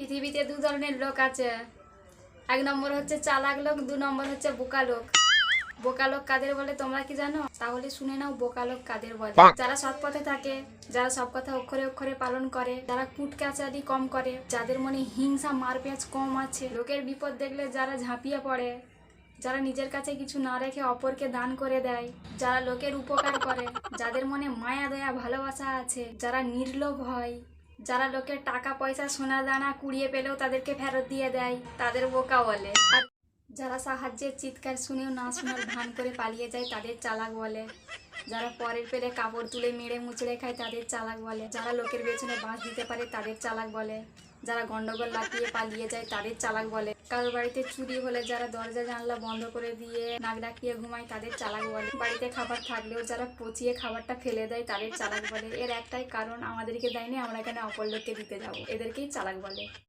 পৃথিবীতে দু ধরনের লোক আছে। এক নম্বর হচ্ছে চালাক লোক দু নম্বর হচ্ছে বোকা লোক। বোকা লোক কাদের বলে তোমরা কি জানো? তাহলে শুনে নাও বোকা লোক কাদের বলে। যারা সৎ পথে থাকে যারা সব কথা অক্ষরে অক্ষরে পালন করে যারা কুটকাচারি কম করে যাদের মনে হিংসা মারপ্যাঁচ কম আছে লোকের বিপদ দেখলে যারা ঝাঁপিয়ে পড়ে যারা নিজের কাছে কিছু না রেখে অপরকে দান করে দেয় যারা লোকের উপকার করে যাদের মনে মায়া দয়া ভালোবাসা আছে যারা নির্লোভ হয় যারা লোকের টাকা, পয়সা, সোনা, দানা কুড়িয়ে পেলেও তাদেরকে ফেরত দিয়ে দেয়, তাদের বোকা বলে। আর যারা সাহায্যের চিৎকার শুনেও না শোনার ভান করে পালিয়ে যায়, তাদের চালাক বলে। যারা পরের পেলে কাপড় তুলে মেরে মুচড়ে খায় তাদের চালাক বলে। যারা লোকের পেছনে বাঁশ দিতে পারে, তাদের চালাক বলে। যারা গন্ডগোল লাফিয়ে পালিয়ে যায় তাদের চালাক বলে। কারোর বাড়িতে চুরি হলে যারা দরজা জানলা বন্ধ করে দিয়ে নাক ডাকিয়ে ঘুমায় তাদের চালাক বলে। বাড়িতে খাবার থাকলেও যারা পচিয়ে খাবারটা ফেলে দেয় তাদের চালাক বলে। এর একটাই কারণ আমাদেরকে দেয়নি, আমরা এখানে অপর লোককে দিতে যাব? এদেরকেই চালাক বলে।